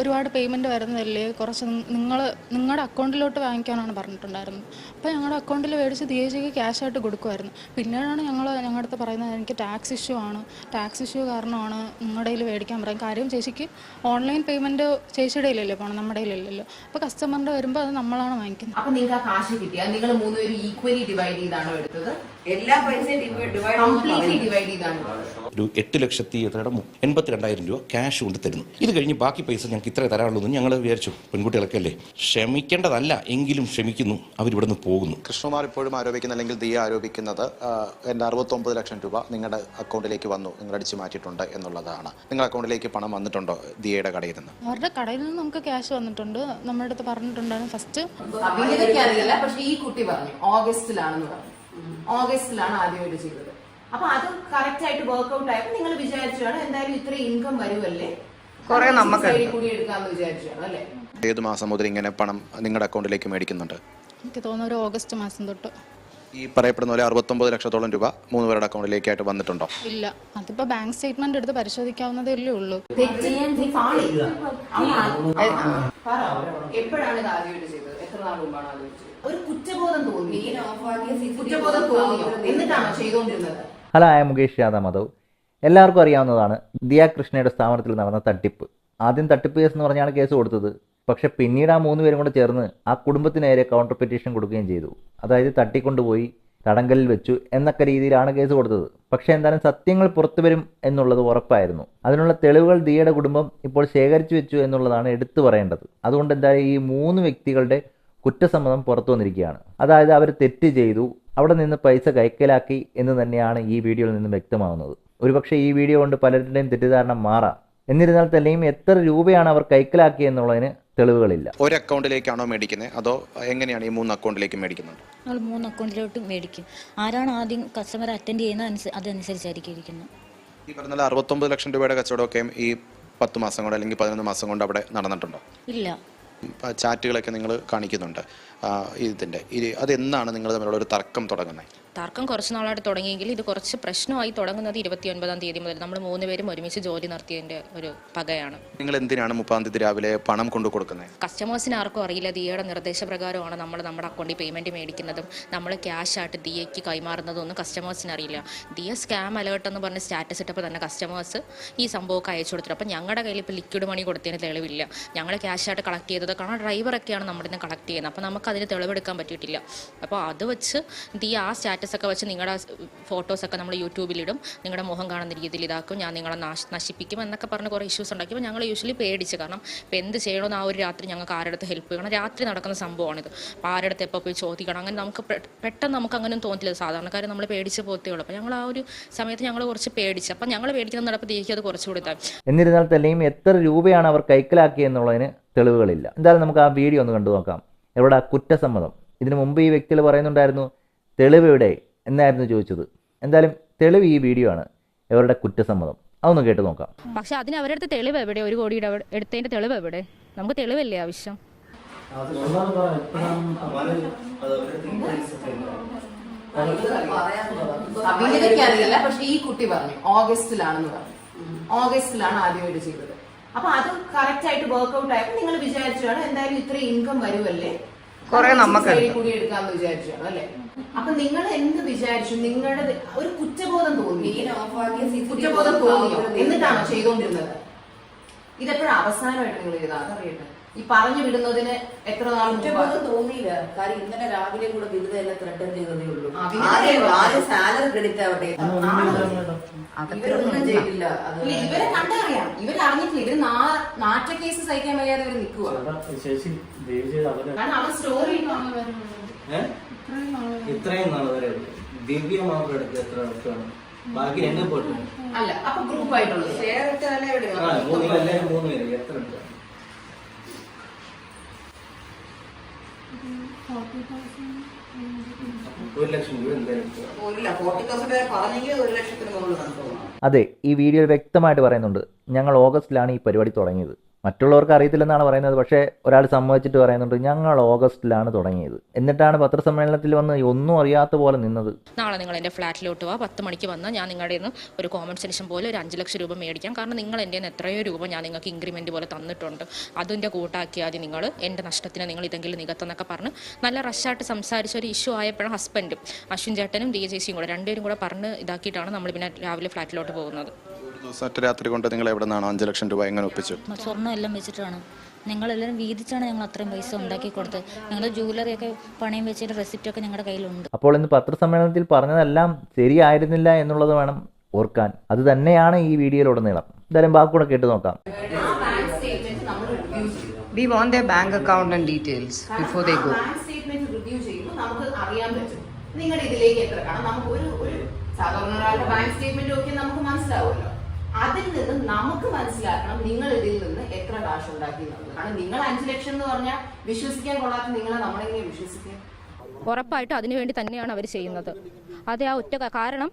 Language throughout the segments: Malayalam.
ഒരുപാട് പേയ്മെന്റ് വരുന്നതല്ലേ? കുറച്ച് നിങ്ങൾ നിങ്ങളുടെ അക്കൗണ്ടിലോട്ട് വാങ്ങിക്കാനാണ് പറഞ്ഞിട്ടുണ്ടായിരുന്നത്. അപ്പോൾ ഞങ്ങളുടെ അക്കൗണ്ടിൽ മേടിച്ച് ഡി ജിക്ക് ക്യാഷ് ആയിട്ട് കൊടുക്കുമായിരുന്നു പിന്നീടാണ് ഞങ്ങൾ ഞങ്ങളുടെ അടുത്ത് പറയുന്നത് എനിക്ക് ടാക്സ് ഇഷ്യൂ ആണ്. ടാക്സ് ഇഷ്യൂ കാരണമാണ് നിങ്ങളുടെ കയ്യിൽ മേടിക്കാൻ പറയും കാര്യം ചേച്ചിക്ക് ഓൺലൈൻ പേയ്മെന്റ് ചേച്ചിയുടെ കയ്യിലല്ലേ പോകണം നമ്മുടെ ഇല്ലല്ലോ അപ്പോൾ കസ്റ്റമറിന്റെ വരുമ്പോൾ അത് നമ്മളാണ് വാങ്ങിക്കുന്നത്. അപ്പോൾ നിങ്ങൾക്ക് ആ കാശ് കിട്ടിയാൽ നിങ്ങൾ മൂന്നുപേരും ഈക്വലി ഡിവൈഡ് ചെയ്താണോ എടുത്തത്? എല്ലാ പൈസയും ഡിവൈഡ് കംപ്ലീറ്റ്ലി ഡിവൈഡ് ചെയ്താണ് ഒരു എട്ട് ലക്ഷത്തി എത്രയുടെ? എൺപത്തി രണ്ടായിരം രൂപ ക്യാഷ് കൊണ്ട് തരുന്നു. ഇത് കഴിഞ്ഞ് ബാക്കി പൈസ ഞങ്ങൾക്ക് ഇത്ര തരാനുള്ളൂ എന്ന് ഞങ്ങൾ വിചാരിച്ചു. പെൺകുട്ടികളൊക്കെ അല്ലേ ക്ഷമിക്കേണ്ടതല്ല എങ്കിലും ക്ഷമിക്കുന്നു. അവരിവിടെ നിന്ന് പോകുന്നു. കൃഷ്ണകുമാർ ഇപ്പോഴും ആരോപിക്കുന്ന അല്ലെങ്കിൽ ദിയ ആരോപിക്കുന്നത് എന്റെ അറുപത്തൊമ്പത് ലക്ഷം രൂപ നിങ്ങളുടെ അക്കൗണ്ടിലേക്ക് വന്നു നിങ്ങൾ അടിച്ചു മാറ്റിയിട്ടുണ്ട് എന്നുള്ളതാണ്. നിങ്ങളുടെ അക്കൗണ്ടിലേക്ക് പണം വന്നിട്ടുണ്ടോ ദിയയുടെ കടയിൽ നിന്ന്? അവരുടെ കടയിൽ നിന്ന് നമുക്ക് ക്യാഷ് വന്നിട്ടുണ്ട്. നമ്മുടെ അടുത്ത് പറഞ്ഞിട്ടുണ്ടായിരുന്നു ഫസ്റ്റ്. അറിയില്ല പക്ഷെ ഈ കുട്ടി പറഞ്ഞു ഓഗസ്റ്റിലാണെന്ന് പറഞ്ഞു. ഓഗസ്റ്റിലാണ് ചെയ്തത്. അപ്പൊ അത് കറക്റ്റ് ആയിട്ട് വർക്ക്ഔട്ട് ആയപ്പോൾ നിങ്ങൾ വിചാരിച്ചാണ് എന്തായാലും ഇത്രയും ഇൻകം വരുമല്ലേ കുറെ നമുക്ക് ഏത് മാസം മുതൽ ഇങ്ങനെ പണം നിങ്ങളുടെ അക്കൗണ്ടിലേക്ക് മേടിക്കുന്നുണ്ട്? എനിക്ക് തോന്നുന്നു ഒരു ഓഗസ്റ്റ് മാസം തൊട്ട്. ഈ പറയപ്പെടുന്ന പോലെ അറുപത്തൊമ്പത് ലക്ഷത്തോളം രൂപ മൂന്ന് പേരുടെ അക്കൗണ്ടിലേക്കായിട്ട് വന്നിട്ടുണ്ടോ? ഇല്ല. അതിപ്പോ ബാങ്ക് സ്റ്റേറ്റ്മെന്റ് എടുത്ത് പരിശോധിക്കാവുന്നതേ ഉള്ളൂ. ഒരു കുറ്റബോധം തോന്നി. ഹലോ ആയ മുകേഷ് യാദവ് മാധവ് എല്ലാവർക്കും അറിയാവുന്നതാണ് ദിയ കൃഷ്ണയുടെ സ്ഥാപനത്തിൽ നടന്ന തട്ടിപ്പ്. ആദ്യം തട്ടിപ്പ് കേസ് എന്ന് പറഞ്ഞാണ് കേസ് കൊടുത്തത്. പക്ഷെ പിന്നീട് ആ മൂന്ന് പേരും കൂടെ ചേർന്ന് ആ കുടുംബത്തിന് നേരെ കൗണ്ടർ പെറ്റീഷൻ കൊടുക്കുകയും ചെയ്തു. അതായത് തട്ടിക്കൊണ്ടുപോയി തടങ്കലിൽ വെച്ചു എന്നൊക്കെ രീതിയിലാണ് കേസ് കൊടുത്തത്. പക്ഷെ എന്തായാലും സത്യങ്ങൾ പുറത്തു വരും എന്നുള്ളത് ഉറപ്പായിരുന്നു. അതിനുള്ള തെളിവുകൾ ദിയയുടെ കുടുംബം ഇപ്പോൾ ശേഖരിച്ചു വെച്ചു എന്നുള്ളതാണ് എടുത്തു പറയേണ്ടത്. അതുകൊണ്ട് എന്തായാലും ഈ മൂന്ന് വ്യക്തികളുടെ കുറ്റസമ്മതം പുറത്തു വന്നിരിക്കുകയാണ്. അതായത് അവർ തെറ്റ് ചെയ്തു അവിടെ നിന്ന് പൈസ കൈക്കലാക്കി എന്ന് തന്നെയാണ് ഈ വീഡിയോയിൽ നിന്ന് വ്യക്തമാവുന്നത്. ഒരുപക്ഷെ ഈ വീഡിയോ കൊണ്ട് പലരുടെയും തെറ്റിദ്ധാരണ മാറാം. എന്നിരുന്നാൽ തന്നെയും എത്ര രൂപയാണ് അവർ കൈക്കലാക്കി എന്നുള്ളതിന് തെളിവുകളില്ല. ഒരു അക്കൗണ്ടിലേക്കാണോ മേടിക്കുന്നത്? അതോ എങ്ങനെയാണ് ഈ മൂന്ന് അക്കൗണ്ടിലേക്ക് മേടിക്കുന്നത്? മൂന്ന് അക്കൗണ്ടിലോട്ട് മേടിക്കും. ആരാണ് ആദ്യം കസ്റ്റമർ അറ്റൻഡ് ചെയ്യുന്നത് അതനുസരിച്ചായിരിക്കും ഇരിക്കുന്നത്. ഈ പറഞ്ഞ അറുപത്തൊമ്പത് ലക്ഷം രൂപയുടെ കച്ചവടമൊക്കെ ഈ പത്ത് മാസം കൊണ്ട് അല്ലെങ്കിൽ പതിനൊന്ന് മാസം കൊണ്ട് അവിടെ നടന്നിട്ടുണ്ടോ? ഇല്ല. ചാറ്റുകളൊക്കെ നിങ്ങൾ കാണിക്കുന്നുണ്ട് ഇതിന്റെ. ഇത് അതെന്നാണ് നിങ്ങൾ തമ്മിലുള്ള ഒരു തർക്കം തുടങ്ങുന്നത്? തർക്കം കുറച്ച് നാളായിട്ട് തുടങ്ങിയെങ്കിൽ ഇത് കുറച്ച് പ്രശ്നമായി തുടങ്ങുന്നത് ഇരുപത്തി ഒൻപതാം തീയതി മുതൽ. നമ്മൾ മൂന്ന് പേരും ഒരുമിച്ച് ജോലി നടത്തിയതിന്റെ ഒരു പകയാണ്. നിങ്ങൾ എന്തിനാണ് മുപ്പാം തീയതി രാവിലെ പണം കൊണ്ടു കൊടുക്കുന്നത്? കസ്റ്റമേഴ്സിന് ആർക്കും അറിയില്ല. ദിയയുടെ നിർദ്ദേശപ്രകാരമാണ് നമ്മൾ നമ്മുടെ അക്കൗണ്ടിൽ പേയ്മെന്റ് മേടിക്കുന്നതും നമ്മൾ ക്യാഷ് ആയിട്ട് ദിയയ്ക്ക് കൈമാറുന്നതും ഒന്നും കസ്റ്റമേഴ്സിന് അറിയില്ല. ദിയ സ്കാം അലേർട്ട് എന്ന് പറഞ്ഞ സ്റ്റാറ്റസ് ഇട്ടപ്പോൾ തന്നെ കസ്റ്റമേഴ്സ് ഈ സംഭവമൊക്കെ അയച്ചു കൊടുത്തിട്ട് അപ്പം ഞങ്ങളുടെ കയ്യിൽ ഇപ്പോൾ ലിക്വിഡ് മണി കൊടുത്തതിന് തെളിവില്ല. ഞങ്ങൾ ക്യാഷ് ആയിട്ട് കളക്ട് ചെയ്തത് കാരണം ഡ്രൈവറൊക്കെയാണ് നമ്മുടെ നിന്ന് കളക്ട് ചെയ്യുന്നത്. അപ്പോൾ നമുക്ക് അതിന് തെളിവെടുക്കാൻ പറ്റിയിട്ടില്ല. അപ്പോൾ അത് വെച്ച് ദിയ ആ സ്റ്റാറ്റസ് ഒക്കെ വെച്ച് നിങ്ങളുടെ ഫോട്ടോസൊക്കെ നമ്മൾ യൂട്യൂബിലിടും. നിങ്ങളുടെ മുഖം കാണുന്ന രീതിയിൽ ഇതാക്കും. ഞാൻ നിങ്ങളെ നാശ നശിപ്പിക്കും എന്നൊക്കെ പറഞ്ഞ് കുറേ ഇഷ്യൂസ് ഉണ്ടാക്കിയപ്പോൾ ഞങ്ങൾ യൂഷ്വലി പേടിച്ച് കാരണം ഇപ്പം എന്ത് ചെയ്യണമെന്ന് ആ ഒരു രാത്രി ഞങ്ങൾക്ക് ആരുടെ ഹെൽപ്പ് ചെയ്യണം. രാത്രി നടക്കുന്ന സംഭവമാണിത്. അപ്പോൾ ആരുടെ എപ്പോൾ പോയി ചോദിക്കണം? അങ്ങനെ നമുക്ക് പെട്ടെന്ന് നമുക്ക് അങ്ങനെ തോന്നില്ല സാധാരണക്കാരെ നമ്മൾ പേടിച്ച് പോത്തേ ഉള്ളൂ. അപ്പോൾ ഞങ്ങൾ ആ ഒരു സമയത്ത് ഞങ്ങൾ കുറച്ച് പേടിച്ച്. അപ്പം ഞങ്ങൾ പേടിക്കുന്ന നടപ്പ് ദേഹിക്ക് അത് കുറച്ചുകൂടി എന്നിരുന്നാൽ തന്നെയും എത്ര രൂപയാണ് അവർ കൈക്കലാക്കിയെന്നുള്ളതിന് തെളിവുകളില്ല. എന്തായാലും നമുക്ക് ആ വീഡിയോ ഒന്ന് കണ്ടു നോക്കാം. എവിടെ കുറ്റസമ്മതം? ഇതിനു മുമ്പ് ഈ വ്യക്തികൾ പറയുന്നുണ്ടായിരുന്നു തെളിവ് എവിടെ? എന്നായിരുന്നു ചോദിച്ചത്. എന്തായാലും തെളിവ് ഈ വീഡിയോ ആണ്. ഇവരുടെ കുറ്റസമ്മതം. അതൊന്ന് കേട്ട് നോക്കാം. പക്ഷെ അതിന് അവരുടെ അടുത്ത് തെളിവ് എവിടെ? ഒരു കോടിയുടെ എടുത്തതിന്റെ തെളിവ് എവിടെ? നമുക്ക് തെളിവല്ലേ ആവശ്യം? അറിയില്ല പക്ഷെ ഈ കുട്ടി പറഞ്ഞു. ഓഗസ്റ്റിലാണെന്ന് പറഞ്ഞു. ഓഗസ്റ്റിലാണ് ആദ്യമായിട്ട് ചെയ്തത്. അപ്പൊ അത് കറക്റ്റ് ആയിട്ട് വർക്ക്ഔട്ട് ആയപ്പോ നിങ്ങൾ വിചാരിച്ചാണ് എന്തായാലും ഇത്രയും ഇൻകം വരുമല്ലേ കുറെ നമുക്ക് കൂടി എടുക്കാന്ന് വിചാരിച്ചാണ് അല്ലേ? അപ്പൊ നിങ്ങൾ എന്ത് വിചാരിച്ചു? നിങ്ങളുടെ ഒരു കുറ്റബോധം തോന്നി. കുറ്റബോധം തോന്നിയോ? എന്നിട്ടാണോ ചെയ്തുകൊണ്ടിരുന്നത് ഇതെപ്പോഴും അവസാനമായിട്ട് നിങ്ങൾ ചെയ്താൽ അതറിയട്ടെ. ഈ പറഞ്ഞു വിടുന്നതിന് എത്ര നാൾ കുറ്റബോധം തോന്നിയില്ല. കാര്യം ഇന്നലെ രാവിലെ കൂടെ വിവിധ എല്ലാം ത്രെഡ് ചെയ്തതേ ഉള്ളൂ. ആദ്യം സാലറി ക്രെഡിറ്റ് ആവട്ടെ. ഇവരൊന്നും ചെയ്തില്ല. ഇവരെ കണ്ടറിയാം. ഇവരറിഞ്ഞിട്ടില്ല. ഇവർ നാ- നാറ്റ കേസ് സഹിക്കാൻ വയ്യാതെ ഇവർ നിൽക്കുക ദയവ് ചെയ്ത് അവരെ? ഇത്രയും നാൾ വരെ. ദിവ്യ മാത്രം എടുത്ത് എത്ര വർഷമാണ് ബാക്കി എന്നെ പോട്ടു അല്ല അപ്പൊ ഗ്രൂപ്പ് ആയിട്ടുള്ളത്. ഇവിടെ മൂന്ന് എല്ലാവരും മൂന്ന് പേര്. എത്ര അതെ ഈ വീഡിയോയിൽ വ്യക്തമായിട്ട് പറയുന്നുണ്ട് ഞങ്ങൾ ഓഗസ്റ്റിലാണ് ഈ പരിപാടി തുടങ്ങിയത്. മറ്റുള്ളവർക്ക് അറിയത്തില്ലെന്നാണ് പറയുന്നത്. പക്ഷേ ഒരാൾ സമ്മതിച്ചിട്ട് പറയുന്നുണ്ട് ഞങ്ങൾ ഓഗസ്റ്റിലാണ് തുടങ്ങിയത്. എന്നിട്ടാണ് പത്രസമ്മേളനത്തിൽ വന്ന് ഒന്നും അറിയാത്ത പോലെ നിന്നത്. നാളെ നിങ്ങൾ എന്റെ ഫ്ലാറ്റിലോട്ട് വാ. പത്ത് മണിക്ക് വന്നാൽ ഞാൻ നിങ്ങളുടെ നിന്ന് ഒരു കോമ്പൻസേഷൻ പോലെ ഒരു അഞ്ച് ലക്ഷം രൂപ മേടിക്കാം. കാരണം നിങ്ങൾ എന്റെ നിന്ന് എത്രയോ രൂപ ഞാൻ നിങ്ങൾക്ക് ഇൻക്രിമെന്റ് പോലെ തന്നിട്ടുണ്ട്. അതിന്റെ കൂട്ടാക്കിയാൽ നിങ്ങൾ എന്റെ നഷ്ടത്തിന് നിങ്ങൾ ഇതെങ്കിലും നികത്തെന്നൊക്കെ പറഞ്ഞ് നല്ല റഷായിട്ട് സംസാരിച്ച ഒരു ഇഷ്യൂ ആയപ്പോഴും ഹസ്ബൻഡും അശ്വിൻ ചേട്ടനും ദിയ ചേച്ചിയും കൂടെ രണ്ടുപേരും കൂടെ പറഞ്ഞ് ഇതാക്കിയിട്ടാണ് നമ്മൾ പിന്നെ രാവിലെ ഫ്ലാറ്റിലോട്ട് പോകുന്നത്. ഒറ്റ രാത്രി കൊണ്ട് നിങ്ങൾ എവിടെ നിന്നാണ് അഞ്ച് ലക്ഷം രൂപ എങ്ങനെ ഒപ്പിച്ചു? സ്വർണം എല്ലാം വെച്ചിട്ടാണ്. ഞങ്ങളെല്ലാവരും വീതിച്ചാണ് ഞങ്ങൾ അത്രയും പൈസ ഉണ്ടാക്കി കൊടുത്തത്. ഞങ്ങൾ ജൂവലറിയൊക്കെ പണയം വെച്ചിട്ട് റെസിപ്റ്റൊക്കെ ഞങ്ങളുടെ കയ്യിലുണ്ട്. അപ്പോൾ ഇന്ന് പത്രസമ്മേളനത്തിൽ പറഞ്ഞതെല്ലാം ശരിയായിരുന്നില്ല എന്നുള്ളത് വേണം ഓർക്കാൻ. അത് തന്നെയാണ് ഈ വീഡിയോയിലുടനീളം എന്തായാലും ബാക്കൂടെ കേട്ട് നോക്കാം. ബാങ്ക് സ്റ്റേറ്റ്മെന്റ് നമ്മൾ റിവ്യൂ ചെയ്യും We want their bank account and details before they go. Bank statement review ചെയ്യുമ്പോൾ നമുക്ക് അറിയാൻ പറ്റും. നിങ്ങളുടെ ഇതിലേക്ക് എത്ര? കാരണം നമുക്ക് ഒരു ഒരു സാധാരണ ഒരാളുടെ ബാങ്ക് സ്റ്റേറ്റ്മെന്റ് ഒക്കെ നമുക്ക് മനസ്സിലാവുമല്ലോ. അതിൽ നിന്ന് നമുക്ക് മനസ്സിലാക്കണം നിങ്ങൾ ഇതിൽ നിന്ന് എത്ര കാശ് ഉണ്ടാക്കി എന്നുള്ളത്. കാരണം നിങ്ങൾ അഞ്ചു ലക്ഷം എന്ന് പറഞ്ഞാൽ വിശ്വസിക്കാൻ കൊള്ളാത്ത നിങ്ങളെ നമ്മളെങ്ങനെ വിശ്വസിക്കാം? ഉറപ്പായിട്ടും അതിനുവേണ്ടി തന്നെയാണ് അവർ ചെയ്യുന്നത്. അതെ ആ ഒറ്റ കാരണം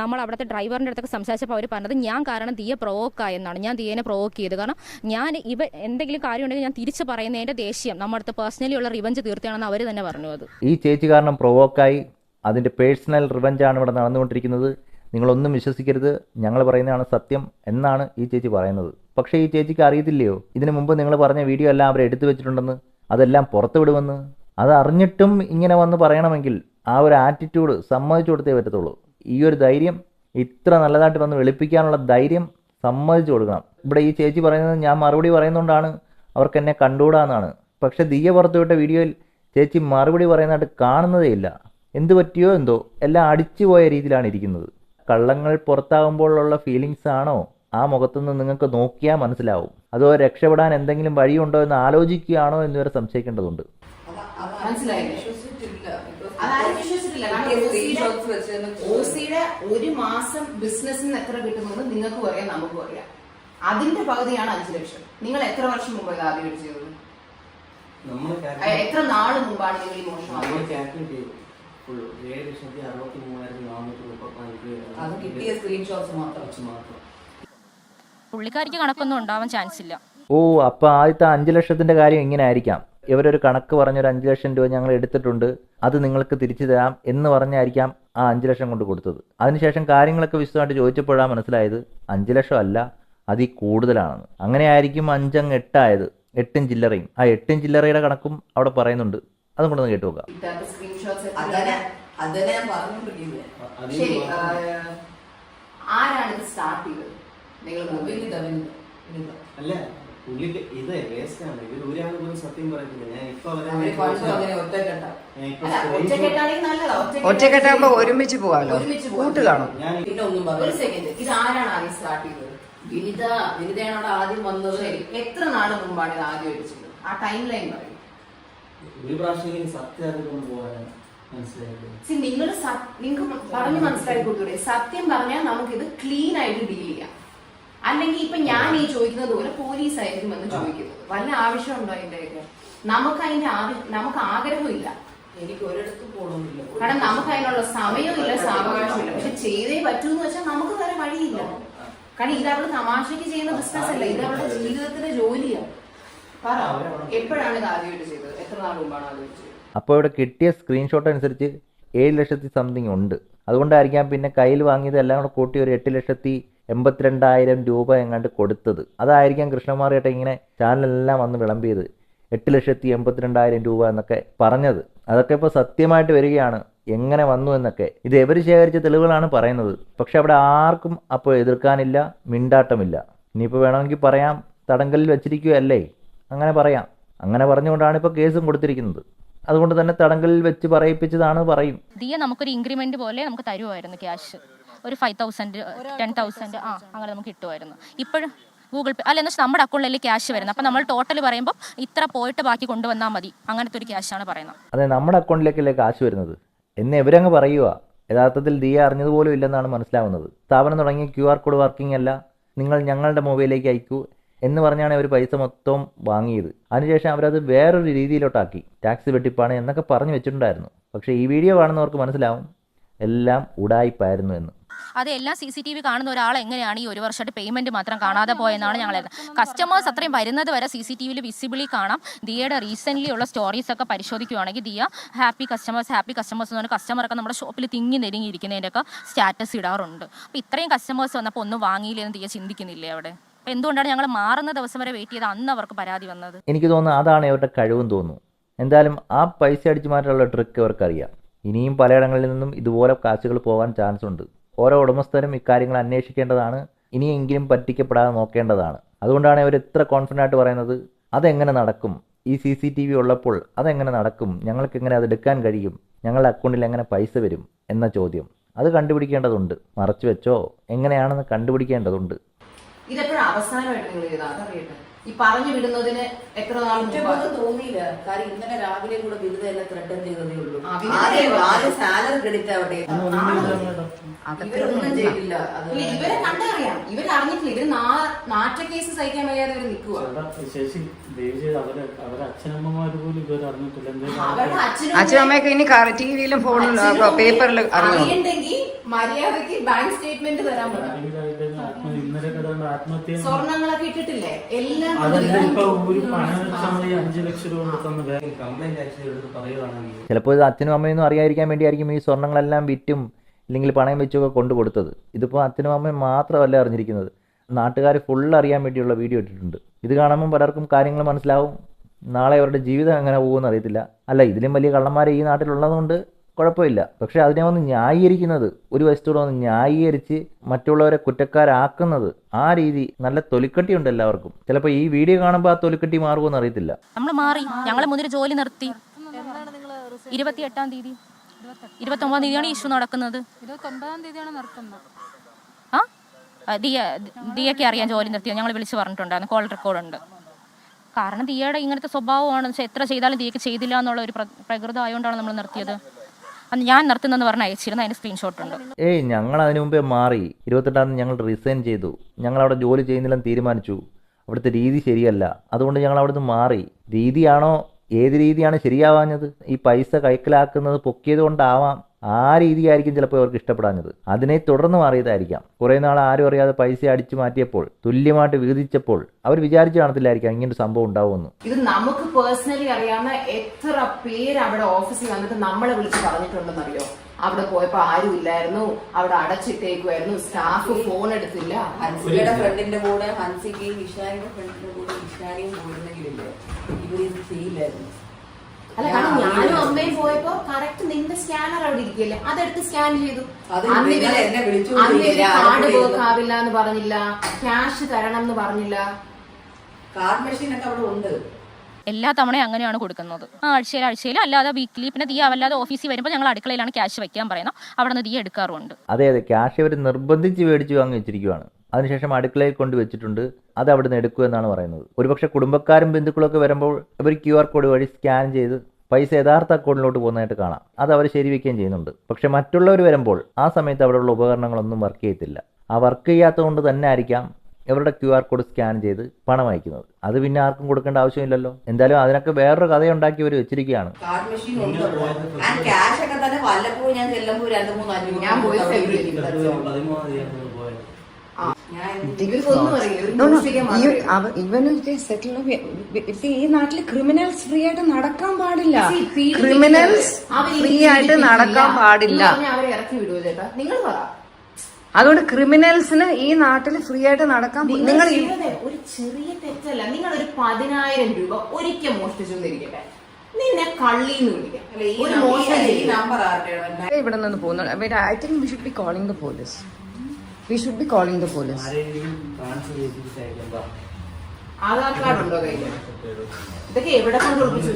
നമ്മൾ അവിടുത്തെ ഡ്രൈവറിന്റെ അടുത്തൊക്കെ സംസാരിച്ചപ്പോൾ അവർ പറഞ്ഞത് ഞാൻ കാരണം തീയെ പ്രൊവോക്ക് എന്നാണ്. ഞാൻ തീയനെ പ്രൊവോക്ക് ചെയ്ത്. കാരണം ഞാൻ ഇവ എന്തെങ്കിലും കാര്യം ഉണ്ടെങ്കിൽ ഞാൻ തിരിച്ചു പറയുന്നതിന്റെ ദേഷ്യം നമ്മുടെ അടുത്ത് പേഴ്സണലി ഉള്ള റിവഞ്ച് തീർത്തിയാണെന്ന് അവർ തന്നെ പറഞ്ഞു അത്. ഈ ചേച്ചി കാരണം പ്രൊവോക്കായി അതിന്റെ പേഴ്സണൽ റിവഞ്ചാണ് ഇവിടെ നടന്നുകൊണ്ടിരിക്കുന്നത്. നിങ്ങളൊന്നും വിശ്വസിക്കരുത്. ഞങ്ങൾ പറയുന്നതാണ് സത്യം എന്നാണ് ഈ ചേച്ചി പറയുന്നത്. പക്ഷേ ഈ ചേച്ചിക്ക് അറിയത്തില്ലയോ? ഇതിനു മുമ്പ് നിങ്ങൾ പറഞ്ഞ വീഡിയോ എല്ലാം അവർ എടുത്തു വെച്ചിട്ടുണ്ടെന്ന്. അതെല്ലാം പുറത്തു വിടുമെന്ന്. അത് അറിഞ്ഞിട്ടും ഇങ്ങനെ വന്ന് പറയണമെങ്കിൽ ആ ഒരു ആറ്റിറ്റ്യൂഡ് സമ്മതിച്ചു കൊടുത്തേ പറ്റത്തുള്ളൂ. ഈ ഒരു ധൈര്യം ഇത്ര നല്ലതായിട്ട് വന്ന് വെളുപ്പിക്കാനുള്ള ധൈര്യം സമ്മതിച്ചു കൊടുക്കണം. ഇവിടെ ഈ ചേച്ചി പറയുന്നത് ഞാൻ മറുപടി പറയുന്നതുകൊണ്ടാണ് അവർക്ക് എന്നെ കണ്ടുകൂടാന്നാണ്. പക്ഷെ ദിയ പുറത്തുവിട്ട വീഡിയോയിൽ ചേച്ചി മറുപടി പറയുന്നതായിട്ട് കാണുന്നതേ ഇല്ല എന്ത് പറ്റിയോ എന്തോ? എല്ലാം അടിച്ചുപോയ രീതിയിലാണ് ഇരിക്കുന്നത്. കള്ളങ്ങൾ പുറത്താകുമ്പോഴുള്ള ഫീലിങ്സ് ആണോ? ആ മുഖത്തുനിന്ന് നിങ്ങൾക്ക് നോക്കിയാൽ മനസ്സിലാവും. അതോ രക്ഷപ്പെടാൻ എന്തെങ്കിലും വഴിയുണ്ടോ എന്ന് ആലോചിക്കുകയാണോ എന്ന് വരെ സംശയിക്കേണ്ടതുണ്ട്. ഓസിയുടെ ഒരു മാസം ബിസിനസ്സിന് എത്ര കിട്ടുന്നത് നിങ്ങൾക്കും അറിയാം നമുക്കും അറിയാം. അതിന്റെ പകുതിയാണ് അഞ്ചു ലക്ഷം. നിങ്ങൾ എത്ര വർഷം മുമ്പ് ഇത് ആദ്യം ചെയ്തത് നമ്മൾ എത്ര നാൾ മുമ്പാണ് നിങ്ങൾ ഈ മോഷണം ഫുള്ള് ഏഴ് ലക്ഷത്തി അറുപത്തി മൂവായിരത്തി നാനൂറ്റി മുപ്പത്തിനാല് അത് കിട്ടിയ സ്ക്രീൻഷോട്ട്സ് മാത്രം. മാത്രം. പുള്ളിക്കാരിക്ക് കണക്കൊന്നും ഉണ്ടാവാൻ ചാൻസ് ഇല്ല. ഓ അപ്പൊ ആദ്യത്തെ അഞ്ചു ലക്ഷത്തിന്റെ കാര്യം ഇങ്ങനെ ആയിരിക്കാം. ഇവരൊരു കണക്ക് പറഞ്ഞൊരു അഞ്ചു ലക്ഷം രൂപ ഞങ്ങൾ എടുത്തിട്ടുണ്ട്. അത് നിങ്ങൾക്ക് തിരിച്ചു തരാം എന്ന് പറഞ്ഞായിരിക്കാം ആ അഞ്ചു ലക്ഷം കൊണ്ട് കൊടുത്തത്. അതിനുശേഷം കാര്യങ്ങളൊക്കെ വിശദമായിട്ട് ചോദിച്ചപ്പോഴാണ് മനസ്സിലായത് അഞ്ചു ലക്ഷം അല്ല അതിൽ കൂടുതലാണെന്ന്. അങ്ങനെ ആയിരിക്കും അഞ്ചങ്ങ് എട്ടായത് എട്ടും ചില്ലറയും. ആ എട്ടും ചില്ലറയുടെ കണക്കും അവിടെ പറയുന്നുണ്ട്. അതും കൂടെ കേട്ടു നോക്കാം. കിട്ടാത്ത സ്ക്രീൻഷോട്ട്സ് അതന്നെ അതന്നെ ഞാൻ പറഞ്ഞുകൊണ്ടിരിക്കുന്നത് ശരി ആഹ് ആരാണ് ഇത് സ്റ്റാർട്ട് ചെയ്തത്? നിങ്ങൾ അല്ല. പുള്ളിക്ക് ഇത് വേസ്റ്റ് ആണ്. ഇവർ ഒരാൾ പോലും സത്യം ഞാൻ ഇപ്പൊ ഒറ്റക്കെട്ടാകുമ്പോ ഒരുമിച്ച് പോവാലോ. കൂട്ട് കാണും. ഞാൻ പിന്നെ ഒന്നും ഒരു സെക്കൻഡ് ഇത് ആരാണ് ആദ്യം സ്റ്റാർട്ട് ചെയ്തത്? വിനിത വിനിതയാണ് അവിടെ ആദ്യം വന്നത്? എത്ര നാൾ മുമ്പാണ് ഇത് ആദ്യം അടിച്ചത്? ആ ടൈം ലൈൻ പറയും. ഒരു പ്രാവശ്യം സത്യം അറിഞ്ഞുകൊണ്ട് പോകാനാണ് സി നിങ്ങൾ നിങ്ങൾക്ക് പറഞ്ഞു മനസ്സിലാക്കി കൊടുത്തൂടെ സത്യം പറഞ്ഞാൽ നമുക്കിത് ക്ലീൻ ആയിട്ട് ഡീൽ ചെയ്യാം. അല്ലെങ്കിൽ ഇപ്പൊ ഞാൻ ഈ ചോദിക്കുന്നത് പോലെ പോലീസ് ആയിരിക്കും എന്ന് ചോദിക്കുന്നത്. വല്ല ആവശ്യമുണ്ടോ അതിന്റെയൊക്കെ നമുക്ക് അതിന്റെ നമുക്ക് ആഗ്രഹമില്ല. എനിക്ക് ഒരിടത്തും പോകണമില്ല കാരണം നമുക്ക് അതിനുള്ള സമയമില്ല സാവകാശമില്ല പക്ഷെ ചെയ്തേ പറ്റൂ എന്ന് വെച്ചാൽ നമുക്ക് വേറെ വഴിയില്ല. കാരണം ഇത് അവൾ തമാശക്ക് ചെയ്യുന്ന ബിസിനസ് അല്ല. ഇത് അവളുടെ ജീവിതത്തിന്റെ ജോലിയാണ് പറ ചെയ്തത്? എത്ര അപ്പോൾ ഇവിടെ കിട്ടിയ സ്ക്രീൻഷോട്ട് അനുസരിച്ച് ഏഴ് ലക്ഷത്തി സംതിങ് ഉണ്ട്. അതുകൊണ്ടായിരിക്കാം പിന്നെ കയ്യിൽ വാങ്ങിയത് എല്ലാം കൂടെ കൂട്ടി ഒരു എട്ട് ലക്ഷത്തി എൺപത്തിരണ്ടായിരം രൂപ എങ്ങാണ്ട് കൊടുത്തത്. അതായിരിക്കാം കൃഷ്ണകുമാറിയേട്ട ഇങ്ങനെ ചാനലെല്ലാം വന്ന് വിളമ്പിയത്. എട്ട് ലക്ഷത്തി എൺപത്തിരണ്ടായിരം രൂപ എന്നൊക്കെ പറഞ്ഞത്. അതൊക്കെ ഇപ്പോൾ സത്യമായിട്ട് വരികയാണ്. എങ്ങനെ വന്നു എന്നൊക്കെ. ഇത് എവർ ശേഖരിച്ച തെളിവുകളാണ് പറയുന്നത്. പക്ഷെ അവിടെ ആർക്കും അപ്പോൾ എതിർക്കാനില്ല മിണ്ടാട്ടമില്ല. ഇനിയിപ്പോൾ വേണമെങ്കിൽ പറയാം തടങ്കലിൽ വെച്ചിരിക്കുകയല്ലേ? അങ്ങനെ പറയാം. അങ്ങനെ പറഞ്ഞുകൊണ്ടാണ് ഇപ്പോൾ കേസും കൊടുത്തിരിക്കുന്നത്. അതുകൊണ്ട് തന്നെ തടങ്കലിൽ വെച്ച് പറയിപ്പിച്ചതാണ് പറയും. ദിയ നമുക്കൊരു ഇൻക്രിമെന്റ് പോലെ നമുക്ക് തരുമായിരുന്നു ക്യാഷ് ഒരു ഫൈവ് തൗസൻഡ് ടെൻ തൗസൻഡ് ആ അങ്ങനെ നമുക്ക് കിട്ടുമായിരുന്നു ഇപ്പോഴും ഗൂഗിൾ പേ അല്ല എന്ന് വെച്ചാൽ നമ്മുടെ അക്കൗണ്ടിൽ ക്യാഷ് വരുന്നത്? അപ്പോൾ നമ്മൾ ടോട്ടൽ പറയുമ്പോൾ ഇത്ര പോയിട്ട് ബാക്കി കൊണ്ടുവന്നാൽ മതി. അങ്ങനത്തെ ഒരു ക്യാഷാണ് പറയുന്നത്. അതെ നമ്മുടെ അക്കൗണ്ടിലേക്കല്ലേ കാശ് വരുന്നത്? എന്ന് ഇവരങ്ങ് പറയുക യഥാർത്ഥത്തിൽ ദിയ അറിഞ്ഞതുപോലും ഇല്ലെന്നാണ് മനസ്സിലാവുന്നത്. സ്ഥാപനം തുടങ്ങിയ ക്യു ആർ കോഡ് വർക്കിംഗ് അല്ല. നിങ്ങൾ ഞങ്ങളുടെ മൊബൈലിലേക്ക് അയക്കൂ. എന്ന് പറഞ്ഞാണ് അവർ പൈസ മൊത്തം വാങ്ങിയത്. അതിനുശേഷം അവരത് വേറൊരു രീതിയിലോട്ടാക്കി. ടാക്സ് വെട്ടിപ്പാണ് എന്നൊക്കെ പറഞ്ഞു വെച്ചിട്ടുണ്ടായിരുന്നു. പക്ഷേ ഈ വീഡിയോ കാണുന്നവർക്ക് മനസ്സിലാവും എല്ലാം ഉടായിപ്പായിരുന്നു എന്ന്. അതെ എല്ലാം സി സി ടി വി കാണുന്ന ഒരാൾ എങ്ങനെയാണ് ഈ ഒരു വർഷമായിട്ട് പേയ്മെന്റ് മാത്രം കാണാതെ പോയെന്നാണ് ഞങ്ങൾ കസ്റ്റമേഴ്സ് അത്രയും വരുന്നത് വരെ സി സി ടി വിയിൽ വിസിബിളി കാണാം. ദിയയുടെ റീസെന്റ് ഉള്ള സ്റ്റോറീസ് ഒക്കെ പരിശോധിക്കുകയാണെങ്കിൽ Diya happy customers happy customers എന്ന് പറഞ്ഞാൽ കസ്റ്റമറൊക്കെ നമ്മുടെ ഷോപ്പിൽ തിങ്ങി നെരുങ്ങിയിരിക്കുന്നതിന്റെയൊക്കെ സ്റ്റാറ്റസ് ഇടാറുണ്ട്. അപ്പോൾ ഇത്രയും കസ്റ്റമേഴ്സ് വന്നപ്പോൾ ഒന്നും വാങ്ങിയില്ലെന്ന് ദിയ ചിന്തിക്കുന്നില്ലേ അവിടെ? എന്തുകൊണ്ടാണ് ഞങ്ങൾ മാറുന്ന ദിവസം വരെ വെയിറ്റ് ചെയ്ത് അന്ന് അവർക്ക് പരാതി വന്നത്? എനിക്ക് തോന്നുന്നു അതാണ് അവരുടെ കഴിവും തോന്നുന്നു. എന്തായാലും ആ പൈസ അടിച്ചു മാറ്റാനുള്ള ട്രിക്ക് അവർക്കറിയാം ഇനിയും പലയിടങ്ങളിൽ നിന്നും ഇതുപോലെ കാശുകൾ പോകാൻ ചാൻസ് ഉണ്ട്. ഓരോ ഉടമസ്ഥരും ഇക്കാര്യങ്ങൾ അന്വേഷിക്കേണ്ടതാണ്. ഇനിയെങ്കിലും പറ്റിക്കപ്പെടാതെ നോക്കേണ്ടതാണ്. അതുകൊണ്ടാണ് അവർ ഇത്ര കോൺഫിഡന്റ് ആയിട്ട് പറയുന്നത്. അതെങ്ങനെ നടക്കും? ഈ സി സി ടി വി ഉള്ളപ്പോൾ അതെങ്ങനെ നടക്കും? ഞങ്ങൾക്ക് എങ്ങനെ അത് എടുക്കാൻ കഴിയും? ഞങ്ങളുടെ അക്കൗണ്ടിൽ എങ്ങനെ പൈസ വരും? എന്ന ചോദ്യം. അത് കണ്ടുപിടിക്കേണ്ടതുണ്ട്. മറച്ചു വെച്ചോ? എങ്ങനെയാണെന്ന് കണ്ടുപിടിക്കേണ്ടതുണ്ട്. ഇതെപ്പോഴും അവസാനമായിട്ട് നിങ്ങൾ ചെയ്താൽ അതറിയട്ടെ. ഈ പറഞ്ഞു വിടുന്നതിന് എത്ര നാളും മുമ്പാ? തോന്നിയില്ല. കാര്യം ഇന്നലെ രാവിലെ കൂടെ ബിരുദ എല്ലാം ത്രട്ടൻ ചെയ്തതേ ഉള്ളൂ. ആദ്യം സാലറി ക്രെഡിറ്റ് ആവട്ടെ. ഇവരൊന്നും ചെയ്തില്ല. ഇവരെ കണ്ടറിയാം. ഇവരറിഞ്ഞിട്ടില്ല ഇവർ നാ- നാറ്റ കേസ് സഹിക്കാൻ വയ്യാതെ ഇവർ നിൽക്കുക അച്ഛനമ്മയൊക്കെ ഇനി ടി വിയിലും ഫോണിലും പേപ്പറിലും അറിയണ്ടെങ്കിൽ മര്യാദയ്ക്ക് ബാങ്ക് സ്റ്റേറ്റ്മെന്റ് തരാൻ പറ്റും ഇന്നലെ കിടന്ന് ആത്മഹത്യ സ്വർണങ്ങളൊക്കെ ഇട്ടിട്ടില്ലേ? എല്ലാം അതല്ല ഇപ്പൊ ഒരു പണം വെച്ചാൽ മതി അഞ്ചു ലക്ഷം രൂപ കൊടുത്തെന്ന് വേറെ കംപ്ലൈന്റ് എടുത്ത് ചിലപ്പോൾ ഇത് അച്ഛനും അമ്മയൊന്നും അറിയാതിരിക്കാൻ വേണ്ടിയായിരിക്കും ഈ സ്വർണങ്ങളെല്ലാം വിറ്റും ഇല്ലെങ്കിൽ പണയം വെച്ചൊക്കെ കൊണ്ടു കൊടുത്തത്. ഇതിപ്പോൾ അച്ഛനും അമ്മയും മാത്രമല്ല അറിഞ്ഞിരിക്കുന്നത്. നാട്ടുകാർ ഫുൾ അറിയാൻ വേണ്ടിയുള്ള വീഡിയോ ഇട്ടിട്ടുണ്ട്. ഇത് കാണുമ്പോൾ പലർക്കും കാര്യങ്ങൾ മനസ്സിലാവും. നാളെ അവരുടെ ജീവിതം എങ്ങനെ പോകുമെന്ന് അറിയത്തില്ല. അല്ല ഇതിലും വലിയ കള്ളന്മാർ ഈ നാട്ടിലുള്ളതുകൊണ്ട് കുഴപ്പമില്ല. പക്ഷെ അതിനെ വന്ന് ന്യായീകരിക്കുന്നത് ഒരു വശത്തൂടെ വന്ന് ന്യായീകരിച്ച് മറ്റുള്ളവരെ കുറ്റക്കാരാക്കുന്നത് ആ രീതി നല്ല തൊലിക്കട്ടി ഉണ്ട് എല്ലാവർക്കും. ചിലപ്പോൾ ഈ വീഡിയോ കാണുമ്പോൾ ആ തൊലിക്കട്ടി മാറുമോന്ന് അറിയത്തില്ല നമ്മൾ മാറി. ഞങ്ങളെ മുതിര ജോലി നിർത്തി. ഇരുപത്തി എട്ടാം തീയതി. ഇരുപത്തി ഒമ്പതാം തീയതിയാണ് ഇഷ്യൂ നടക്കുന്നത്. ആ? ദിയ ദിയക്ക് അറിയാൻ ജോലി നിർത്തിയത് ഞങ്ങൾ വിളിച്ച് പറഞ്ഞിട്ടുണ്ടായിരുന്നു കോൾ റെക്കോർഡ് ഉണ്ട് കാരണം ദിയയുടെ ഇങ്ങനത്തെ സ്വഭാവമാണ്. എത്ര ചെയ്താലും ദിയക്ക് ചെയ്തില്ല എന്നുള്ള ഒരു പ്ര- പ്രകൃതം ആയതുകൊണ്ടാണ് നമ്മൾ നിർത്തിയത്. അന്ന് ഞാൻ നിർത്തുന്നെന്ന് പറഞ്ഞ് അയച്ചിരുന്നു അതിന് സ്ക്രീൻഷോട്ട് ഉണ്ട്. ഏയ് ഞങ്ങൾ അതിനു മുമ്പേ മാറി. ഇരുപത്തെട്ടാം ഞങ്ങൾ റിസൈൻ ചെയ്തു. ഞങ്ങൾ അവിടെ ജോലി ചെയ്യുന്നില്ലെന്ന് തീരുമാനിച്ചു. അവിടുത്തെ രീതി ശരിയല്ല. അതുകൊണ്ട് ഞങ്ങൾ അവിടുന്ന് മാറി. രീതിയാണോ ഏത് രീതിയാണ് ശരിയാവാഞ്ഞത്? ഈ പൈസ കൈക്കലാക്കുന്നത് പൊക്കിയത് കൊണ്ടാവാം ആ രീതിയായിരിക്കും ചിലപ്പോൾ അവർക്ക് ഇഷ്ടപ്പെടാഞ്ഞത്. അതിനെ തുടർന്ന് മാറിയതായിരിക്കാം. കുറേ നാൾ ആരും അറിയാതെ പൈസ അടിച്ചു മാറ്റിയപ്പോൾ തുല്യമായിട്ട് വീതിച്ചപ്പോൾ അവർ വിചാരിച്ചു കാണത്തില്ലായിരിക്കാം ഇങ്ങനൊരു സംഭവം ഉണ്ടാവുമെന്ന്. ഇത് നമുക്ക് പേഴ്സണലി അറിയാവുന്ന എത്ര പേര് അവിടെ ഓഫീസിൽ വന്നിട്ട് നമ്മളെ വിളിച്ച് പറഞ്ഞിട്ടുണ്ടെന്നറിയോ? അവിടെ പോയപ്പോ ആരും ഇല്ലായിരുന്നു. അവിടെ അടച്ചിട്ടേക്കുമായിരുന്നു സ്റ്റാഫ് ഫോൺ എടുത്തില്ല. ഹൻസിയുടെ ഫ്രണ്ടിന്റെ കൂടെ ഹൻസിക്കും ഇഷാനിയുടെ ഫ്രണ്ടിന്റെ കൂടെ ഇഷാനിയും പോയിരുന്നെങ്കിലില്ലേ ഇവരിത് ചെയ്യില്ലായിരുന്നു. അല്ല കാരണം ഞാനും അമ്മയും പോയപ്പോ കറക്റ്റ് നിന്റെ സ്കാനർ അവിടെ ഇരിക്കല്ലേ അതെടുത്ത് സ്കാൻ ചെയ്തു. അന്ന് ഇവർ കാർഡ് വർക്ക് ആവില്ല എന്ന് പറഞ്ഞില്ല. ക്യാഷ് തരണം എന്ന് പറഞ്ഞില്ല. കാർഡ് മെഷീൻ ഒക്കെ അവിടെ ഉണ്ട്. എല്ലാ തവണയും അങ്ങനെയാണ് കൊടുക്കുന്നത്. ആഴ്ചയിൽ ആഴ്ചയിൽ അല്ലാതെ വീക്കിലി പിന്നെ തീ അല്ലാതെ ഓഫീസിൽ വരുമ്പോൾ ഞങ്ങൾ അടുക്കളയിലാണ് ക്യാഷ് വെക്കാൻ പറയുന്നത്. അവിടെ നിന്ന് തീ എടുക്കാറുണ്ട് അതെ അതെ. ക്യാഷ് അവർ നിർബന്ധിച്ച് മേടിച്ച് വാങ്ങി വെച്ചിരിക്കുവാണ്. അതിനുശേഷം അടുക്കളയിൽ കൊണ്ട് വെച്ചിട്ടുണ്ട്. അത് അവിടെ നിന്ന് എടുക്കുക എന്നാണ് പറയുന്നത്. ഒരുപക്ഷെ കുടുംബക്കാരും ബന്ധുക്കളൊക്കെ വരുമ്പോൾ അവർ ക്യു ആർ കോഡ് വഴി സ്കാൻ ചെയ്ത് പൈസ യഥാർത്ഥ അക്കൗണ്ടിലോട്ട് പോകുന്നതായിട്ട് കാണാം. അത് അവർ ശരിവെക്കുകയും ചെയ്യുന്നുണ്ട്. പക്ഷെ മറ്റുള്ളവർ വരുമ്പോൾ ആ സമയത്ത് അവിടെയുള്ള ഉപകരണങ്ങളൊന്നും വർക്ക് ചെയ്യത്തില്ല. ആ വർക്ക് ചെയ്യാത്തതുകൊണ്ട് തന്നെ ആയിരിക്കാം ഇവരുടെ ക്യു ആർ കോഡ് സ്കാൻ ചെയ്ത് പണം അയക്കുന്നത്. അത് പിന്നെ ആർക്കും കൊടുക്കേണ്ട ആവശ്യമില്ലല്ലോ. എന്തായാലും അതിനൊക്കെ വേറൊരു കഥ ഉണ്ടാക്കി അവർ വെച്ചിരിക്കുകയാണ്. കാർഡ് മെഷീൻ ഉണ്ട്. ഞാൻ ക്യാഷ് ഒക്കെ തന്നെ വല്ലപ്പോഴും ഞാൻ ചെല്ലുമ്പോൾ രണ്ട് മൂന്ന് അഞ്ഞൂറ് ഞാൻ പോയി ഈ- നാട്ടിൽ ക്രിമിനൽസ് ഫ്രീ ആയിട്ട് നടക്കാൻ പാടില്ല. ക്രിമിനൽസ് ഫ്രീ ആയിട്ട് നടക്കാൻ പാടില്ല. നിങ്ങൾ അതുകൊണ്ട് ക്രിമിനൽസിന് ഈ നാട്ടിൽ ഫ്രീ ആയിട്ട് നടക്കാൻ നിങ്ങൾ ഒരു ചെറിയ തെറ്റല്ല. നിങ്ങൾ ഒരു പതിനായിരം രൂപ ഒരിക്കൽ മോഷ്ടിച്ചു നിന്നെ കള്ളി ഇവിടെ നിന്ന് പോകുന്നു. I think we should be calling the police we should be calling the police Aadhaar card ഉണ്ടോ കയ്യിൽ ഇതൊക്കെ എവിടെ കൊണ്ട് ഒളിപ്പിച്ചു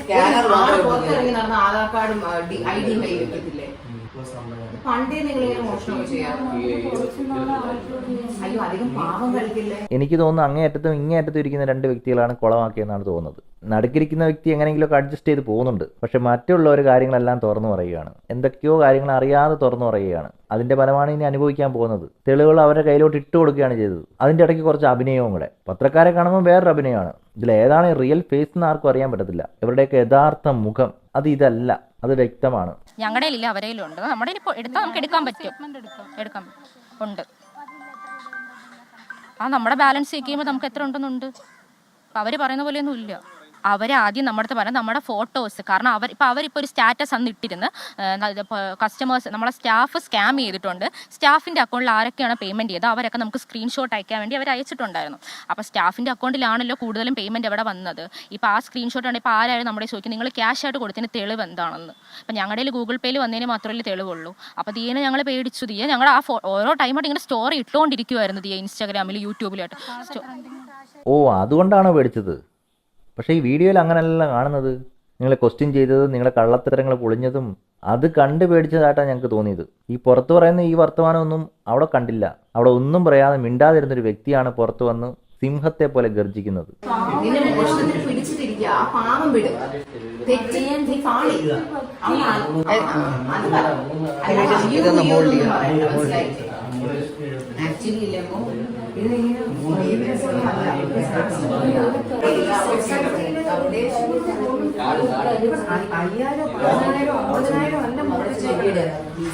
സ്കാനർ പുറത്തിറങ്ങി നടന്ന ആധാർ കാർഡും ഐ ഡിയും കയ്യിൽ വെക്കത്തില്ലേ എനിക്ക് തോന്നുന്നു അങ്ങേയറ്റത്തും ഇങ്ങേയറ്റത്തും ഇരിക്കുന്ന രണ്ട് വ്യക്തികളാണ് കുളമാക്കിയെന്നാണ് തോന്നുന്നത്. നടുക്കിരിക്കുന്ന വ്യക്തി എങ്ങനെയെങ്കിലുമൊക്കെ അഡ്ജസ്റ്റ് ചെയ്ത് പോകുന്നുണ്ട്. പക്ഷെ മറ്റുള്ളവർ കാര്യങ്ങളെല്ലാം തുറന്നു പറയുകയാണ്. എന്തൊക്കെയോ കാര്യങ്ങൾ അറിയാതെ തുറന്നു പറയുകയാണ്. അതിന്റെ ഫലമാണ് ഇനി അനുഭവിക്കാൻ പോകുന്നത്. തെളിവുകൾ അവരുടെ കയ്യിലോട്ട് ഇട്ട് കൊടുക്കുകയാണ് ചെയ്തത്. അതിന്റെ ഇടയ്ക്ക് കുറച്ച് അഭിനയവും കൂടെ. പത്രക്കാരെ കാണുമ്പോൾ വേറൊരു അഭിനയമാണ്. ഇതിൽ ഏതാണ് റിയൽ ഫേസ് എന്ന് ആർക്കും അറിയാൻ പറ്റത്തില്ല. ഇവരുടെയൊക്കെ യഥാർത്ഥ മുഖം. അത് ഇതല്ല. അത് വ്യക്തമാണ്. ഞങ്ങളുടെ ഇല്ല അവരേലും ഉണ്ട്. നമ്മുടെ ഇപ്പോൾ എടുത്താൽ നമുക്ക് എടുക്കാൻ പറ്റും. എടുക്കാം. ഉണ്ട്. ആ നമ്മുടെ ബാലൻസ് ചെക്ക് ചെയ്യുമ്പോൾ നമുക്ക് എത്ര ഉണ്ടെന്നുണ്ട്? അവർ പറയുന്ന പോലെയൊന്നും ഇല്ല അവർ ആദ്യം നമ്മുടെ അടുത്ത് പറഞ്ഞത് നമ്മുടെ ഫോട്ടോസ് കാരണം അവർ ഇപ്പോൾ അവരിപ്പോൾ ഒരു സ്റ്റാറ്റസ് അന്ന് ഇട്ടിരുന്ന് കസ്റ്റമേഴ്സ് നമ്മളെ സ്റ്റാഫ് സ്കാം ചെയ്തിട്ടുണ്ട്. സ്റ്റാഫിന്റെ അക്കൗണ്ടിൽ ആരൊക്കെയാണ് പേയ്മെന്റ് ചെയ്തത് അവരൊക്കെ നമുക്ക് സ്ക്രീൻഷോട്ട് അയക്കാൻ വേണ്ടി അവർ അയച്ചിട്ടുണ്ടായിരുന്നു. അപ്പോൾ സ്റ്റാഫിന്റെ അക്കൗണ്ടിലാണല്ലോ കൂടുതലും പേയ്മെന്റ് അവിടെ വന്നത്. ഇപ്പോൾ ആ സ്ക്രീൻഷോട്ട് ആണ് ഇപ്പോൾ ആരായാലും നമ്മുടെ ചോദിക്കും നിങ്ങൾ ക്യാഷ് ആയിട്ട് കൊടുത്തതിന് തെളിവ് എന്താണെന്ന്? അപ്പോൾ ഞങ്ങളുടെ ഗൂഗിൾ പേയിൽ വന്നതിന് മാത്രമല്ലേ തെളിവുള്ളൂ. അപ്പോൾ ദിയനെ ഞങ്ങൾ പേടിച്ചു. ദിയ ഞങ്ങൾ ആ ഓരോ ടൈമായിട്ട് ഇങ്ങനെ സ്റ്റോറി ഇട്ടുകൊണ്ടിരിക്കുമായിരുന്നു ദിയ ഇൻസ്റ്റാഗ്രാമിൽ യൂട്യൂബിലായിട്ട് ഓ അതുകൊണ്ടാണോ പേടിച്ചത്? പക്ഷേ ഈ വീഡിയോയിൽ അങ്ങനെയല്ല കാണുന്നത്. നിങ്ങളെ ക്വസ്റ്റ്യൻ ചെയ്തതും നിങ്ങളുടെ കള്ളത്തരങ്ങൾ പൊളിഞ്ഞതും അത് കണ്ട് പേടിച്ചതായിട്ടാണ് ഞങ്ങൾക്ക് തോന്നിയത്. ഈ പുറത്തു പറയുന്ന ഈ വർത്തമാനമൊന്നും അവിടെ കണ്ടില്ല. അവിടെ ഒന്നും പറയാതെ മിണ്ടാതിരുന്നൊരു വ്യക്തിയാണ് പുറത്തു വന്ന് സിംഹത്തെ പോലെ ഗർജിക്കുന്നത്. ആക്ച്വലി ഇല്ലപ്പോ ആ അയ്യായിരം പതിനായിരം അല്ല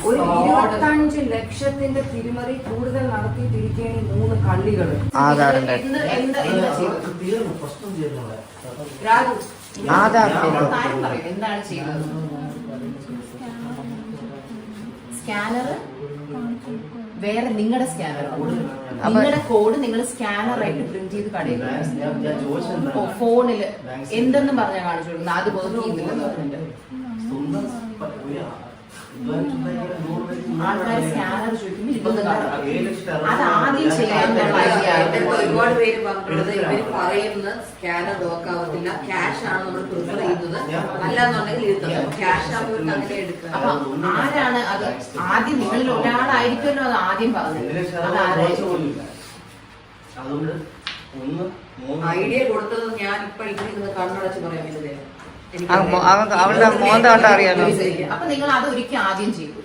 ഒരു ഇരുപത്തഞ്ച് ലക്ഷത്തിന്റെ തിരിമറി കൂടുതൽ നടത്തിയിട്ടിരിക്കുകയാണ് ഈ മൂന്ന് കള്ളികൾ എന്ത് എന്ത് എന്താ ചെയ്തത് രാജു ആധാർ അവൾ കാര്യം പറയൂ എന്താണ് ചെയ്തത് സ്കാനർ? വേറെ നിങ്ങളുടെ സ്കാനർ നിങ്ങളുടെ കോഡ് നിങ്ങൾ സ്കാനർ ആയിട്ട് പ്രിന്റ് ചെയ്ത് ഓ ഫോണിൽ. എന്തെന്നും പറഞ്ഞാൽ കാണിച്ചു കൊടുക്കുന്നത് അത് വർക്ക് ചെയ്യുന്നില്ലെന്ന് പറഞ്ഞിട്ട് ആൾക്കാർ സ്കാനർ ആദ്യം പറയുന്ന സ്കാനർ നോക്കാവത്തില്ല ക്യാഷ് ആണ് നമ്മൾ പ്രിഫർ ചെയ്യുന്നത് അല്ലാന്നുണ്ടെങ്കിൽ ക്യാഷ് ആകുമ്പോൾ എടുക്കുക ആരാണ് അത് ആദ്യം നിങ്ങളിൽ ഒരാളായിരിക്കുമല്ലോ അത് ആദ്യം പറഞ്ഞത് ഐഡിയ കൊടുത്തത് ഞാൻ ഇപ്പൊ ഇരിക്കുന്നത് കണ്ണടച്ച് പറയാൻ വേണ്ടി അവളുടെ മോന്ത കണ്ടാ അറിയാലോ? അപ്പൊ നിങ്ങൾ അത് ഒരിക്കൽ ആദ്യം ചെയ്തു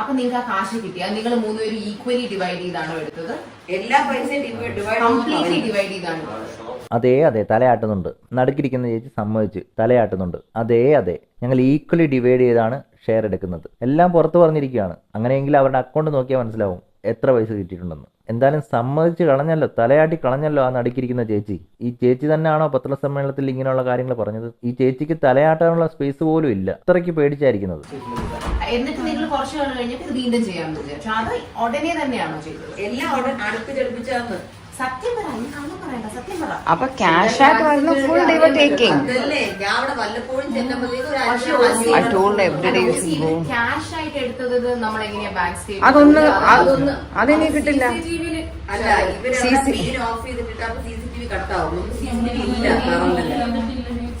അപ്പൊ നിങ്ങൾക്ക് ആ കാശ് കിട്ടി. അത് നിങ്ങൾ മൂന്നുപേരും ഈക്വലി ഡിവൈഡ് ചെയ്താണോ എടുത്തത്. എല്ലാ പൈസയും ഡിവൈഡ് കംപ്ലീറ്റ്ലി ഡിവൈഡ് ചെയ്താണോ. എടുത്തത് അതേ അതെ. തലയാട്ടുന്നുണ്ട്. നടുക്കിരിക്കുന്ന ചേച്ചി സമ്മതിച്ച്. തലയാട്ടുന്നുണ്ട്. അതേ അതെ. ഞങ്ങൾ ഈക്വലി ഡിവൈഡ് ചെയ്താണ് ഷെയർ എടുക്കുന്നത്. എല്ലാം പുറത്ത് പറഞ്ഞിരിക്കുകയാണ്. അങ്ങനെയെങ്കിൽ അവരുടെ അക്കൗണ്ട് നോക്കിയാൽ മനസ്സിലാവും എത്ര പൈസ കിട്ടിയിട്ടുണ്ടെന്ന്. എന്തായാലും സമ്മതിച്ച് കളഞ്ഞല്ലോ തലയാട്ടി കളഞ്ഞല്ലോ ആ നടുക്കിരിക്കുന്ന ചേച്ചി. ഈ ചേച്ചി തന്നെയാണോ പത്രസമ്മേളനത്തിൽ ഇങ്ങനെയുള്ള കാര്യങ്ങൾ പറഞ്ഞത്? ഈ ചേച്ചിക്ക് തലയാട്ടാനുള്ള സ്പേസ് പോലും ഇല്ല. അത്രയ്ക്ക് പേടിച്ചായിരിക്കുന്നത്. എന്നിട്ട് നിങ്ങൾ കുറച്ച് നാൾ കഴിഞ്ഞിട്ട് വീണ്ടും ചെയ്യാമെന്ന് വിചാരിച്ചു അത് ഉടനെ തന്നെയാണോ ചെയ്തത്? എല്ലാം അടുപ്പിച്ചടുപ്പിച്ചാന്ന് സത്യം പറ അപ്പൊ ക്യാഷ് ആയിട്ട് വരുന്ന ഫുൾ ഡിവർ ടേക്കിംഗ് അതൊന്ന് അത് അതെനിക്ക് കിട്ടില്ല. സി സി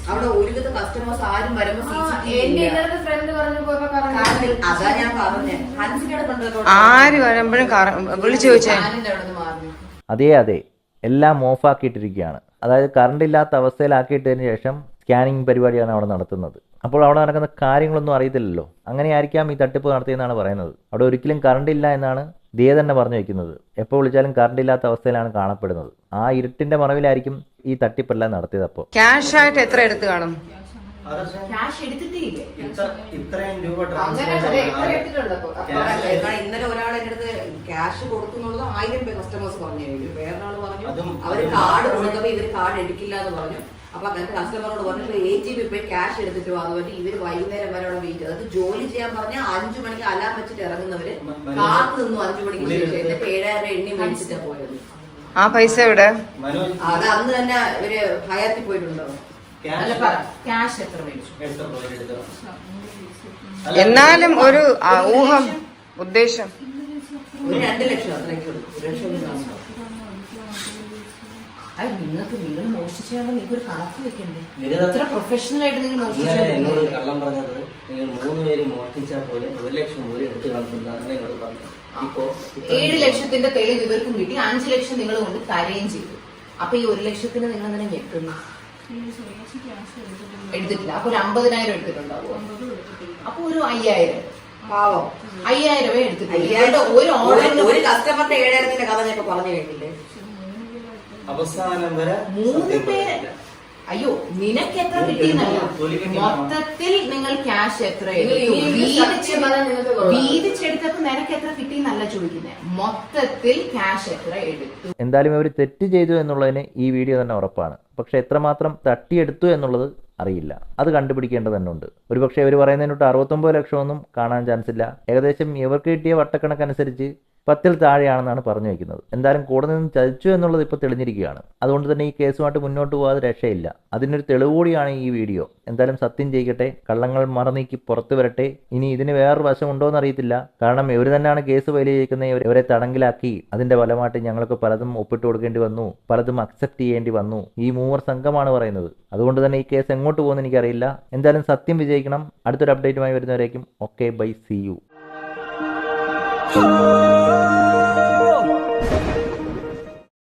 അവിടെ ഒരുവിധ കസ്റ്റമേഴ്സ് ആരും വരുമ്പോ അതാ ഞാൻ പറഞ്ഞേ. ആര് വരുമ്പോഴും വിളിച്ചു ചോദിച്ചേ. അതേ അതെ. എല്ലാം ഓഫാക്കിയിട്ടിരിക്കുകയാണ്. അതായത് കറണ്ട് ഇല്ലാത്ത അവസ്ഥയിലാക്കിയിട്ടതിന് ശേഷം സ്കാനിങ് പരിപാടിയാണ് അവിടെ നടത്തുന്നത്. അപ്പോൾ അവിടെ നടക്കുന്ന കാര്യങ്ങളൊന്നും അറിയത്തില്ലല്ലോ. അങ്ങനെയായിരിക്കാം ഈ തട്ടിപ്പ് നടത്തിയെന്നാണ് പറയുന്നത്. അവിടെ ഒരിക്കലും കറണ്ട് ഇല്ല എന്നാണ് ദിയ തന്നെ പറഞ്ഞു വയ്ക്കുന്നത് എപ്പോൾ വിളിച്ചാലും കറണ്ട് ഇല്ലാത്ത അവസ്ഥയിലാണ് കാണപ്പെടുന്നത്. ആ ഇരുട്ടിന്റെ മറവിലായിരിക്കും ഈ തട്ടിപ്പെല്ലാം നടത്തിയത് അപ്പോൾ. ക്യാഷ് ആയിട്ട് എത്ര എടുത്തു കാണും? ക്യാഷ് എടുത്തിട്ടേ ഇല്ലേ ഇത്ര ഇത്രയും രൂപ ഇന്നലെ ഒരാൾ എന്റെ അടുത്ത് ക്യാഷ് കൊടുക്കുന്നുള്ളത് ആയിരം പേര് കസ്റ്റമേഴ്സ് പറഞ്ഞു. വേറൊരാൾ പറഞ്ഞു അവർ കാർഡ് കൊടുക്കുമ്പോ ഇവർ കാർഡ് എടുക്കില്ല എന്ന് പറഞ്ഞു. അപ്പൊ അങ്ങനത്തെ കസ്റ്റമറോട് പറഞ്ഞു എ ജി ബി പോയി ക്യാഷ് എടുത്തിട്ട് വാ എന്ന് പറഞ്ഞിട്ട് ഇവർ വൈകുന്നേരം വരെ അവിടെ വെയിറ്റ് അത് ജോലി ചെയ്യാൻ പറഞ്ഞാൽ അഞ്ചു മണിക്ക് അലാം വെച്ചിട്ട് ഇറങ്ങുന്നവര് കാത്തു നിന്നു അഞ്ചു മണിക്ക് ശേഷം എന്നിട്ട് ഏഴായിരം എണ്ണി മേടിച്ചിട്ടാ പോയത്. ആ പൈസ എവിടെ? അത് അന്ന് തന്നെ ഇവർ ഹയാത്തിൽ പോയിട്ടുണ്ടോ? ക്യാഷ് എത്ര മേടിച്ചു? എന്നാലും ഒരു ഊഹം ഉദ്ദേശം. രണ്ട് ലക്ഷം അത്രയ്ക്ക്. ഒരു ലക്ഷം ഒന്നും കാണത്തില്ല. അത് നിങ്ങൾക്ക് നിങ്ങൾ മോഷിച്ചാൽ നിങ്ങൾക്ക് ഒരു കണക്ക് വെക്കണ്ടേ? നിരത- പ്രൊഫഷണൽ ആയിട്ട് നിങ്ങൾ എന്നോട് കള്ളം പറഞ്ഞത് നിങ്ങൾ മൂന്ന് പേര് മോഷ്ടിച്ചാൽ പോലെ ഒരു ലക്ഷം ഒരു എടുത്ത് കാണിക്കുന്നതാണ് എന്നോട് പറഞ്ഞത്. ഇപ്പോ ഏഴ് ലക്ഷത്തിന്റെ തെളിവ് ഇവർക്കും കിട്ടി. അഞ്ച് ലക്ഷം നിങ്ങൾ കൊണ്ട് തരുകയും ചെയ്തു. അപ്പൊ ഈ ഒരു ലക്ഷത്തിന് നിങ്ങൾ തന്നെ ഞെട്ടുന്നു എടുത്തിട്ടില്ല. അപ്പൊ ഒരു അമ്പതിനായിരം എടുത്തിട്ടുണ്ടാവും അപ്പൊ ഒരു അയ്യായിരം. പാവം. അയ്യായിരമേ ഇവരുടെ ഒരു ഓർഡറിന് ഒരു കസ്റ്റമറിന്റെ ഏഴായിരത്തിന്റെ കഥ ഞാൻ പറഞ്ഞു കേട്ടില്ലേ? അവസാനം വരെ മൂന്ന് പേര്. അയ്യോ നിനക്ക് എത്ര കിട്ടിയെന്നല്ല മൊത്തത്തിൽ നിങ്ങൾ ക്യാഷ് എത്ര. വീതിച്ചെടുത്തപ്പോ നിനക്ക് എത്ര കിട്ടിയെന്നല്ല ചോദിക്കുന്നത് മൊത്തത്തിൽ ക്യാഷ് എത്ര എടുത്തു? എന്തായാലും ഇവർ തെറ്റ് ചെയ്തു എന്നുള്ളതിന് ഈ വീഡിയോ തന്നെ ഉറപ്പാണ്. പക്ഷെ എത്രമാത്രം തട്ടിയെടുത്തു എന്നുള്ളത് അറിയില്ല. അത് കണ്ടുപിടിക്കേണ്ടത് തന്നെ ഉണ്ട് ഒരുപക്ഷെ ഇവർ പറയുന്നതിനോട്ട് അറുപത്തൊമ്പത് ലക്ഷമൊന്നും കാണാൻ ചാൻസ് ഇല്ല. ഏകദേശം ഇവർക്ക് കിട്ടിയ വട്ടക്കണക്കനുസരിച്ച് പത്തിൽ താഴെയാണെന്നാണ് പറഞ്ഞു വയ്ക്കുന്നത്. എന്തായാലും കൂടെ നിന്ന് ചതിച്ചു എന്നുള്ളത് ഇപ്പോൾ തെളിഞ്ഞിരിക്കുകയാണ്. അതുകൊണ്ട് തന്നെ ഈ കേസുമായിട്ട് മുന്നോട്ട് പോകാതെ രക്ഷയില്ല. അതിനൊരു തെളിവ് കൂടിയാണ് ഈ വീഡിയോ. എന്തായാലും സത്യം ചെയ്യട്ടെ കള്ളങ്ങൾ മറന്നീക്കി പുറത്തു വരട്ടെ. ഇനി ഇതിന് വേറൊരു വശമുണ്ടോ എന്ന് അറിയത്തില്ല. കാരണം ഇവർ തന്നെയാണ് കേസ് ഫയൽ ചെയ്യിക്കുന്നത്. ഇവരെ തടങ്കിലാക്കി. അതിന്റെ ഫലമായിട്ട് ഞങ്ങൾക്ക് പലതും ഒപ്പിട്ട് കൊടുക്കേണ്ടി വന്നു. പലതും അക്സെപ്റ്റ് ചെയ്യേണ്ടി വന്നു. ഈ മൂവർ സംഘമാണ് പറയുന്നത്. അതുകൊണ്ട് തന്നെ ഈ കേസ് എങ്ങോട്ട് പോകുമെന്ന് എനിക്കറിയില്ല. എന്തായാലും സത്യം വിജയിക്കണം. അടുത്തൊരു അപ്ഡേറ്റുമായി വരുന്നവരേക്കും. Okay bye see you.